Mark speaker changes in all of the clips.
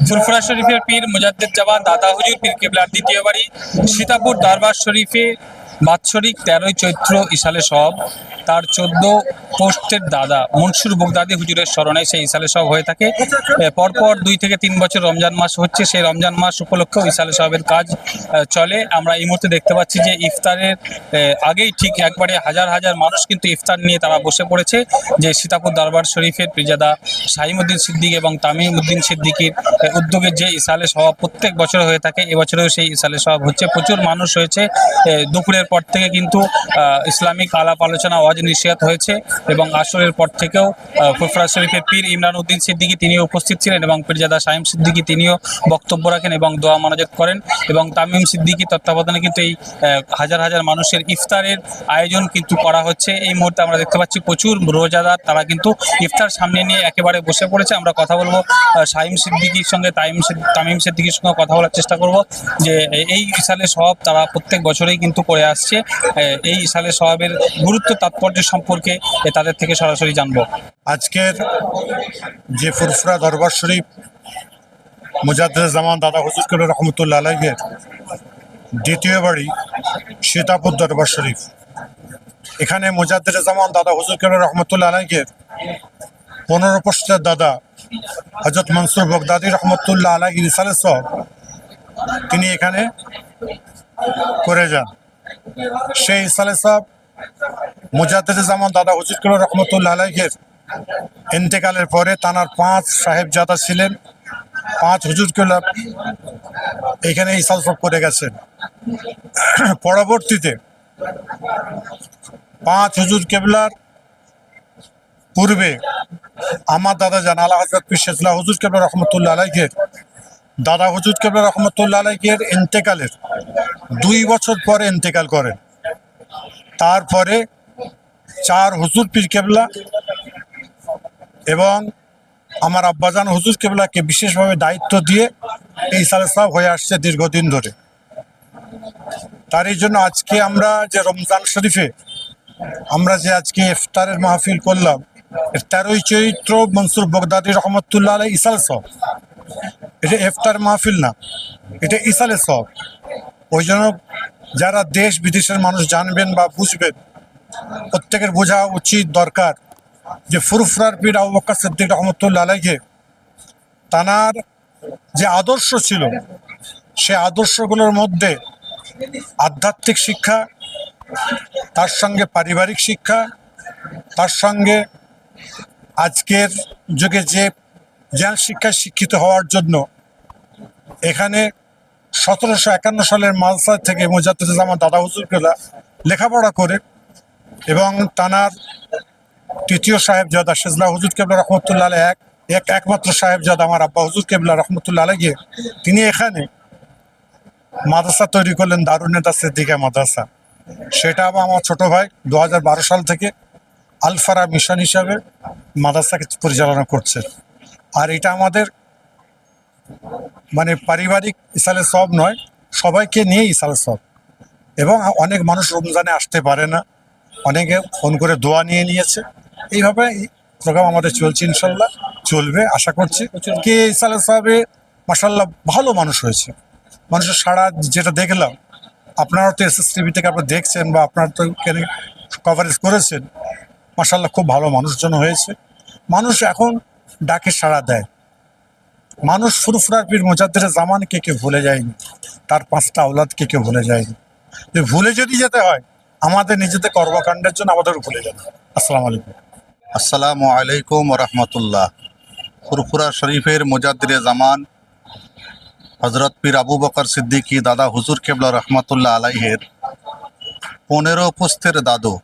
Speaker 1: ফুরফুরা শরীফের পীর মুজাদ্দেদ জামান দাদা হুজুর পীর কেবলার দ্বিতীয় বাড়ি সীতাপুর দরবার শরীফে বাৎসরিক তেরোই চৈত্র ইসালে সব, তার চোদ্দ পোস্টের দাদা মনসুর বগদাদি হুজুরের স্মরণে সেই ইসালে সব হয়ে থাকে। পরপর দুই থেকে তিন বছর রমজান মাস হচ্ছে, সেই রমজান মাস উপলক্ষেও ইসালে সাহেবের কাজ চলে। আমরা এই মুহূর্তে দেখতে পাচ্ছি যে ইফতারের আগেই ঠিক একবারে হাজার হাজার মানুষ কিন্তু ইফতার নিয়ে তারা বসে পড়েছে, যে সীতাপুর দরবার শরীফের প্রিজাদা শাহিমুদ্দিন সিদ্দিক এবং তামিমুদ্দিন সিদ্দিকির উদ্যোগে যে ইসালে সভা প্রত্যেক বছর হয়ে থাকে, এবছরেও সেই ইসালে সভা হচ্ছে। প্রচুর মানুষ হয়েছে দুপুরের পর থেকে কিন্তু ইসলামিক আলাপ আলোচনা ওয়াজ নিষেধ হয়েছে এবং আসরের পর থেকেও ফুরফুরা শরীফের পীর ইমরান উদ্দিন সিদ্দিকি তিনিও উপস্থিত ছিলেন এবং পীরজাদা শাহিম সিদ্দিকি তিনিও বক্তব্য রাখেন এবং দোয়া মানাজত করেন এবং তামিম সিদ্দিকি তত্ত্বাবধানে কিন্তু এই হাজার হাজার মানুষের ইফতারের আয়োজন কিন্তু করা হচ্ছে। এই মুহূর্তে আমরা দেখতে পাচ্ছি প্রচুর রোজাদার, তারা কিন্তু ইফতার সামনে নিয়ে একেবারে বসে পড়েছে। আমরা কথা বলব শাহিম সিদ্দিকির সঙ্গে, তাইম তামিম সিদ্দিকির সঙ্গে কথা বলার চেষ্টা করব যে, এই ইসালে সব তারা প্রত্যেক বছরেই কিন্তু করে আসছে আহ, এই সালে সবাবের গুরুত্ব তাৎপর্য সম্পর্কে তাদের থেকে সরাসরি জানব।
Speaker 2: আজকের যে ফুরফুরা দরবার শরীফ মুজাদ্দের জামান দাদা হুজুর কবির রহমতুল্লাহ আলাইহের দ্বিতীয় বাড়ি সীতাপুর দরবার শরীফ। এখানে মুজাদ্দের জামান দাদা হুজুর কবির রহমতুল্লাহ আলাইহের পনেরো পোস্টের দাদা হজরত মনসুর বগদাদি রহমতুল্লাহ আলাহি ইসালে তিনি এখানে করে যান। সেই ইসালে সব মুজাদ্দের জামান দাদা হুজুর কবির রহমতুল্লাহ আলাইহের ইন্তেকালের পরে তানার পাঁচ সাহেব সাহেবজাদা ছিলেন, পাঁচ হুজুর কেবলা এখানে ইসালসব করে গেছেন। পরবর্তীতে পাঁচ হুজুর কেবলার পূর্বে আমার দাদা জান আলা হজরত পিসেজলা হুজুর কেবলা রহমতুল্লাহ আলাইকের দাদা হজুর কেবলা রহমতুল্লাহ আলাইকের ইন্তেকালের দুই বছর পরে ইন্তেকাল করেন। তারপরে চার হুজুর পীর কেবলা এবং আমার আব্বাজান হুজুর কেবলাকে বিশেষভাবে দায়িত্ব দিয়ে এই সালে সাহেব হয়ে আসছে দীর্ঘদিন ধরে। তার এই জন্য আজকে আমরা যে রমজান শরীফে আমরা যে আজকে ইফতারের মাহফিল করলাম তেরোই চৈত্র মনসুর বগদাদি রহমতুল্লাহ আলাই ইসাল সব এটা ইফতার মাহফিল না, এটা ইসালে সব। ওই জন্য যারা দেশ বিদেশের মানুষ জানবেন বা বুঝবেন, প্রত্যেকের বোঝা উচিত, দরকার যে ফুরফুরার পীর আবু বকর সিদ্দিক রহমতুল্লাহ আলাইকে তানার যে আদর্শ ছিল, সে আদর্শগুলোর মধ্যে আধ্যাত্মিক শিক্ষা, তার সঙ্গে পারিবারিক শিক্ষা, তার সঙ্গে আজকের যুগে যে জ্ঞান শিক্ষায় শিক্ষিত হওয়ার জন্য এখানে সতেরোশো একান্ন সালের মালসা থেকে মুজাদ্দুজ্জামান দাদা হুজুরকেলা লেখাপড়া করে এবং তানার তৃতীয় সাহেবজাদা সেজলা হুজুর কেবলা রহমতুল্লাহ এক এক, একমাত্র সাহেবজাদা আমার আব্বা হুজুর কেবলা রহমতুল্লাহ গিয়ে তিনি এখানে মাদ্রাসা তৈরি করলেন দারুনেদা সিদ্দিকা মাদ্রাসা। সেটা আবার আমার ছোট ভাই দু হাজার বারো সাল থেকে আলফারা মিশন হিসাবে মাদ্রাসাকে পরিচালনা করছে। আর এটা আমাদের মানে পারিবারিক ইসালে সব নয়, সবাইকে নিয়ে ইসালে সব। এবং অনেক মানুষ রমজানে আসতে পারে না, অনেকে ফোন করে দোয়া নিয়ে নিয়েছে। এইভাবে প্রোগ্রাম আমাদের চলছে ইনশাল্লাহ, চলবে, আশা করছি। কে ইসালে সাহেবে মাসাল্লাহ ভালো মানুষ হয়েছে। মানুষের সারা যেটা দেখলাম, আপনারা তো এস এস টিভি থেকে আপনারা দেখছেন বা আপনারা তো কভারেজ করেছেন মাসাল্লাহ খুব ভালো মানুষজন হয়েছে। মানুষ এখন ডাকে সাড়া দেয়। মানুষ ফুরফুরার পীর মোজাদ্দের জামানকে কেউ ভুলে যায়নি, তার পাঁচটা আওলাদ কে কেউ ভুলে যায়নি। যে ভুলে যদি যেতে হয়, আমাদের নিজেদের কর্মকাণ্ডের জন্য আমাদের ভুলে যাবে আসসালামু আলাইকুম।
Speaker 3: আসসালামু আলাইকুম রহমতুল্লাহ। ফুরফুরা শরীফের মুজাদ্দিরে জামান হজরত পীর আবু বকর সিদ্দিকী দাদা হুজুর কেবলা রহমতুল্লাহ আলাইহের পনেরো পুস্তের দাদু,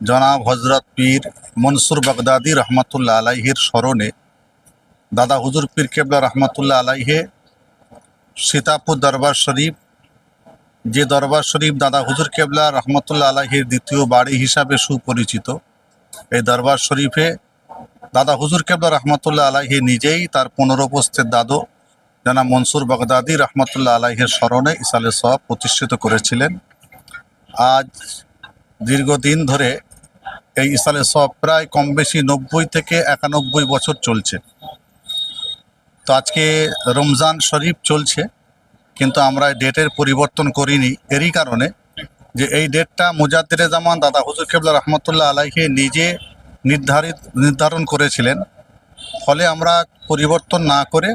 Speaker 3: জনাব হজরত পীর মনসুর বাগদাদি রহমতুল্লাহ আলাইহির স্মরণে দাদা হুজুর পীর কেবলা রহমতুল্লাহ আলাইহে, সীতাপুর দরবার শরীফ, যে দরবার শরীফ দাদা হুজুর কেবলা রহমতুল্লাহ আলাইহির দ্বিতীয় বাড়ি হিসাবে সুপরিচিত, এই দরবার শরীফে দাদা হুজুর কেবলা রহমতুল্লাহ আলাহি নিজেই তার পনেরো পোস্তের দাদু, জানা মনসুর বাগদাদি রহমতুল্লাহ আলাহির স্মরণে ইসালে সব প্রতিষ্ঠিত করেছিলেন। আজ দীর্ঘদিন ধরে এই ইসালে সব প্রায় কম বেশি নব্বই থেকে একানব্বই বছর চলছে। তো আজকে রমজান শরীফ চলছে, কিন্তু আমরা ডেটের পরিবর্তন করিনি। এরই কারণে যে এই ডেটটা মুজাদ্দিরে জামান দাদা হুজুর কেবলা রহমতুল্লাহ আলাইকে নিজে নির্ধারিত, নির্ধারণ করেছিলেন। ফলে আমরা পরিবর্তন না করে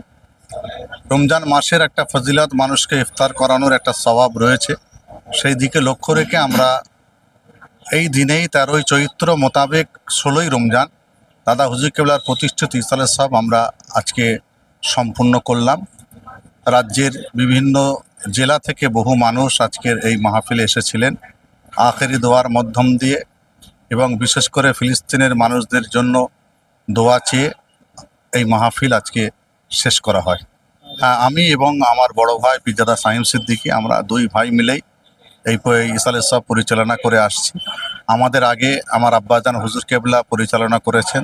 Speaker 3: রমজান মাসের একটা ফজিলত মানুষকে ইফতার করানোর একটা স্বভাব রয়েছে। সেই দিকে লক্ষ্য রেখে আমরা এই দিনেই তেরোই চৈত্র মোতাবেক ষোলোই রমজান দাদা হুজুর কেবলার প্রতিষ্ঠিত ইসালের সব আমরা আজকে সম্পূর্ণ করলাম। রাজ্যের বিভিন্ন জেলা থেকে বহু মানুষ আজকের এই মাহফিলে এসেছিলেন। আখেরি দোয়ার মাধ্যম দিয়ে এবং বিশেষ করে ফিলিস্তিনের মানুষদের জন্য দোয়া চেয়ে এই মাহফিল আজকে শেষ করা হয়। আমি এবং আমার বড় ভাই পিজাদা সাইম সিদ্দিকী, আমরা দুই ভাই মিলেই এই ইসালের সব পরিচালনা করে আসছি। আমাদের আগে আমার আব্বাজান হুজুর কেবলা পরিচালনা করেছেন।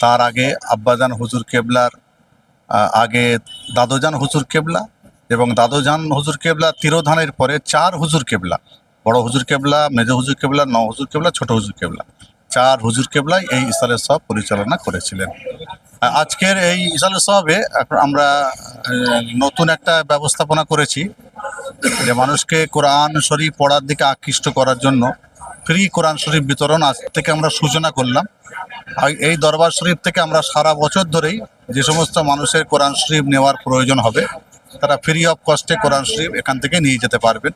Speaker 3: তার আগে আব্বাজান হুজুর কেবলার আগে দাদোজান হুজুর কেবলা এবং দাদোজান হুজুর কেবলা তিরোধানের পরে চার হুজুর কেবলা। বড় হুজুর কেবলা, মেজো হুজুর কেবলা ন হুজুর কেবলা, ছোট হুজুর কেবলা। চার হুজুর কেবলাই এই ইসালের সব পরিচালনা করেছিলেন। আজকের এই ইসালের সবে আমরা নতুন একটা ব্যবস্থাপনা করেছি যে মানুষকে কোরআন শরীফ পড়ার দিকে আকৃষ্ট করার জন্য ফ্রি কোরআন শরীফ বিতরণ আজ থেকে আমরা সূচনা করলাম। এই দরবার শরীফ থেকে আমরা সারা বছর ধরেই যে সমস্ত মানুষের কোরআন শরীফ নেওয়ার প্রয়োজন হবে, তারা ফ্রি অফ কস্টে কোরআন শরীফ এখান থেকে নিয়ে যেতে পারবেন।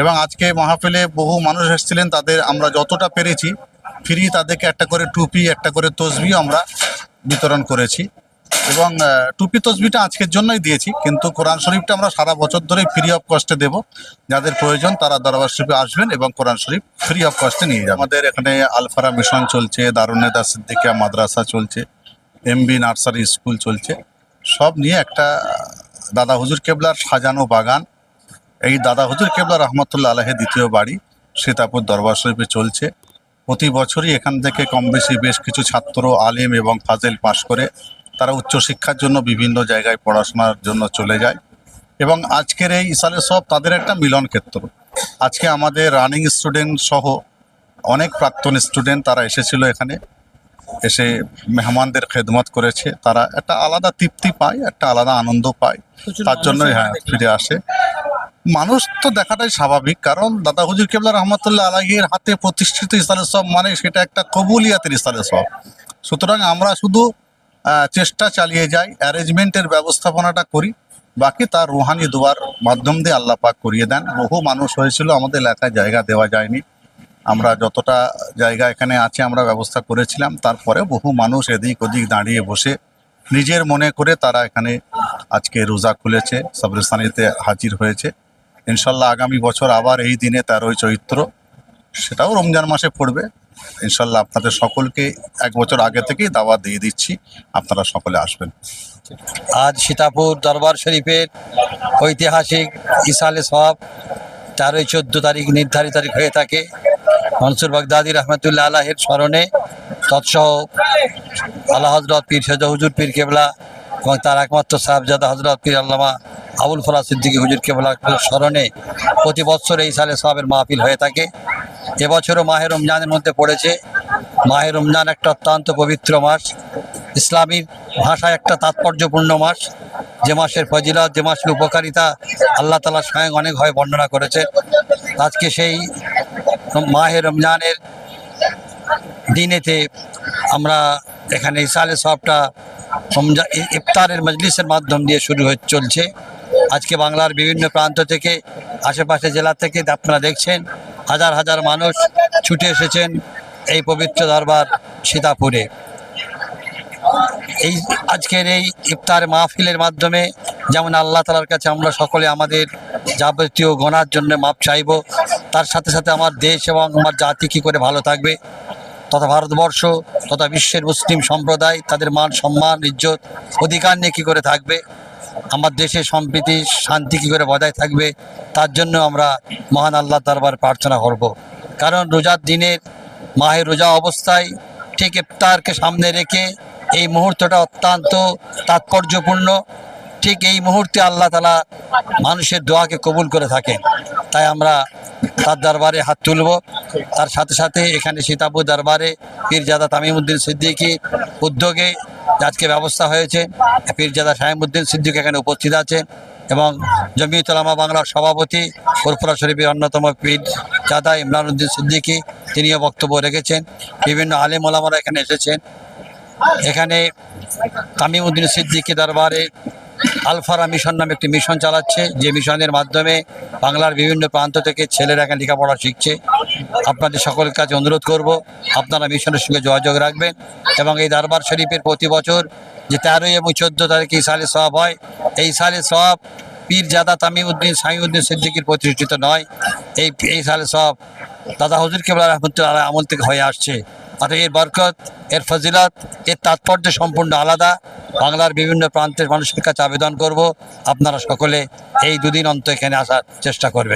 Speaker 3: এবং আজকে মাহফিলে বহু মানুষ এসেছিলেন, তাদের আমরা যতটা পেরেছি ফ্রি তাদেরকে একটা করে টুপি, একটা করে তসবিও আমরা বিতরণ করেছি। এবং টুপি তসবিটা আজকের জন্যই দিয়েছি, কিন্তু কোরআন শরীফটা আমরা সারা বছর ধরে ফ্রি অফ কস্টে দেব। যাদের প্রয়োজন তারা দরবার শরীফে আসবেন এবং কোরআন শরীফ ফ্রি অফ কস্টে নিয়ে যাবেন। আমাদের এখানে আলফারা মিশন চলছে দারুনেদা সিদ্দিকা মাদ্রাসা চলছে, এমবি নার্সারি স্কুল চলছে। সব নিয়ে একটা, দাদা হুজুর কেবলার সাজানো বাগান। এই দাদা হুজুর কেবলা রহমতুল্লাহ আলহের দ্বিতীয় বাড়ি, সীতাপুর দরবার শরীফে চলছে। প্রতি বছরই এখান থেকে কম বেশি বেশ কিছু ছাত্র, আলিম এবং ফাজেল পাশ করে উচ্চশিক্ষার জন্য বিভিন্ন জায়গায় পড়াশোনার জন্য চলে যায়। এবং আজকের এই ইসালে সব তাদের একটা মিলন ক্ষেত্র। আজকে আমাদের রানিং স্টুডেন্ট সহ অনেক প্রাক্তন স্টুডেন্ট তারা এসেছিল এখানে। এসে মেহমানদের খেদমত করেছে। তারা একটা আলাদা তৃপ্তি পায় একটা আলাদা আনন্দ পায়। তার জন্যই হ্যাঁ ফিরে আসে। মানুষ তো দেখাটাই স্বাভাবিক। কারণ দাদা হুজুর কেবলা রহমতুল্লাহ আলাহির হাতে প্রতিষ্ঠিত ইসালে সব মানে সেটা একটা কবুলিয়াতের ইসালে সব। সুতরাং আমরা শুধু চেষ্টা চালিয়ে যাই, অ্যারেঞ্জমেন্টের ব্যবস্থাপনাটা করি। বাকি তার রুহানি দোয়ার মাধ্যম দিয়ে আল্লাহ পাক করিয়ে দেন। বহু মানুষ হয়েছিল, আমাদের এলাকায় জায়গা দেওয়া যায়নি। আমরা যতটা জায়গা এখানে আছে আমরা ব্যবস্থা করেছিলাম। তারপরে বহু মানুষ এদিক ওদিক দাঁড়িয়ে বসে নিজের মনে করে তারা এখানে আজকে রোজা খুলেছে সবরস্তানিতে হাজির হয়েছে। ইনশাল্লাহ আগামী বছর আবার এই দিনে তেরোই চৈত্র, সেটাও রমজান মাসে পড়বে। ইনশাল্লাহ আপনাদের সকলকে এক বছর আগে থেকেই দাওয়াত দিয়ে দিচ্ছি। আপনারা সকলে আসবেন।
Speaker 4: আজ সীতাপুর দরবার শরীফের ঐতিহাসিক ইসালে সব তেরোই চোদ্দ তারিখ নির্ধারিত তারিখ হয়ে থাকে। মনসুর বাগদাদি রহমতুল্লাহ আলাহের স্মরণে তৎসহ আল্লাহ হজরত পীর সেজা হুজুর পীর কেবলা এবং তার একমাত্র সাহেবজাদা হজরত পীর আল্লামা আবুল ফলা সিদ্দিকী হুজুর কেবলা স্মরণে প্রতি বছর এই সালে সবের মাহফিল হয়ে থাকে। এবছরও মাহের রমজানের মধ্যে পড়েছে। মাহের রমজান একটা অত্যন্ত পবিত্র মাস। ইসলামী ভাষায় একটা তাৎপর্যপূর্ণ মাস। যে মাসের ফজিলত, যে মাসের উপকারিতা আল্লাহ তালা স্বয়ং অনেকভাবে বর্ণনা করেছে আজকে সেই মাহের রমজানের দিনেতে আমরা এখানে ইসালে সবটা ইফতারের মজলিসের মাধ্যম দিয়ে শুরু হয়ে চলছে। আজকে বাংলার বিভিন্ন প্রান্ত থেকে, আশেপাশে জেলা থেকে আপনারা দেখছেন। হাজার হাজার মানুষ ছুটে এসেছেন এই পবিত্র দরবার সীতাপুরে। এই আজকের এই ইফতার মাহফিলের মাধ্যমে যেমন আল্লাহ তালার কাছে আমরা সকলে আমাদের যাবতীয় গোনার জন্য মাপ চাইব, তার সাথে সাথে আমার দেশ এবং আমার জাতি কী করে ভালো থাকবে, তথা ভারতবর্ষ তথা বিশ্বের মুসলিম সম্প্রদায় তাদের মান সম্মান, ইজ্জত, অধিকার নিয়ে কী করে থাকবে। আমার দেশে সম্প্রীতি, শান্তি কী করে বজায় থাকবে, তার জন্য আমরা মহান আল্লাহ দরবার প্রার্থনা করব। কারণ রোজার দিনের মাহের রোজা অবস্থায় ঠিক ইফতারকে সামনে রেখে এই মুহূর্তটা অত্যন্ত তাৎপর্যপূর্ণ। ঠিক এই মুহূর্তে আল্লাহ তালা মানুষের দোয়াকে কবুল করে থাকেন। তাই আমরা তার দরবারে হাত তুলব। তার সাথে সাথে এখানে সীতাপুর দরবারে পীরজাদা তামিমুদ্দিন সিদ্দিকী উদ্যোগে আজকে ব্যবস্থা হয়েছে। পীরজাদা সাহেবুদ্দিন সিদ্দিক এখানে উপস্থিত আছে এবং জমিউতলামা বাংলার সভাপতি ফুরফুরা শরীফের অন্যতম পীর চাদা ইমরান উদ্দিন সিদ্দিকি, তিনিও বক্তব্য রেখেছেন। বিভিন্ন আলিম ওলামারা এখানে এসেছেন। এখানে তামিম উদ্দিন সিদ্দিকি দরবারে আলফারা মিশন নামে একটি মিশন চালাচ্ছে। যে মিশনের মাধ্যমে বাংলার বিভিন্ন প্রান্ত থেকে ছেলেরা এখানে লেখাপড়া শিখছে। আপনাদের সকলের কাছে অনুরোধ করব, আপনারা মিশনের সঙ্গে যোগাযোগ রাখবেন এবং এই দরবার শরীফের প্রতি বছর যে তেরোই এবং চোদ্দ তারিখে ইসালে সব হয়, এই সালে সব পীর জাদা তামিম উদ্দিন সাইউদ্দিন সিদ্দিকির প্রতিষ্ঠিত নয়। এই এই সালে সব দাদা হজুর কেবলা রহমতুল্লাহ আমল থেকে হয়ে আসছে। আর এর বরকত, এর ফজিলত, এর তাৎপর্য সম্পূর্ণ আলাদা। বাংলার বিভিন্ন প্রান্তের মানুষের কাছে আবেদন করব। আপনারা সকলে এই দুদিন অন্ত এখানে আসার চেষ্টা করবেন।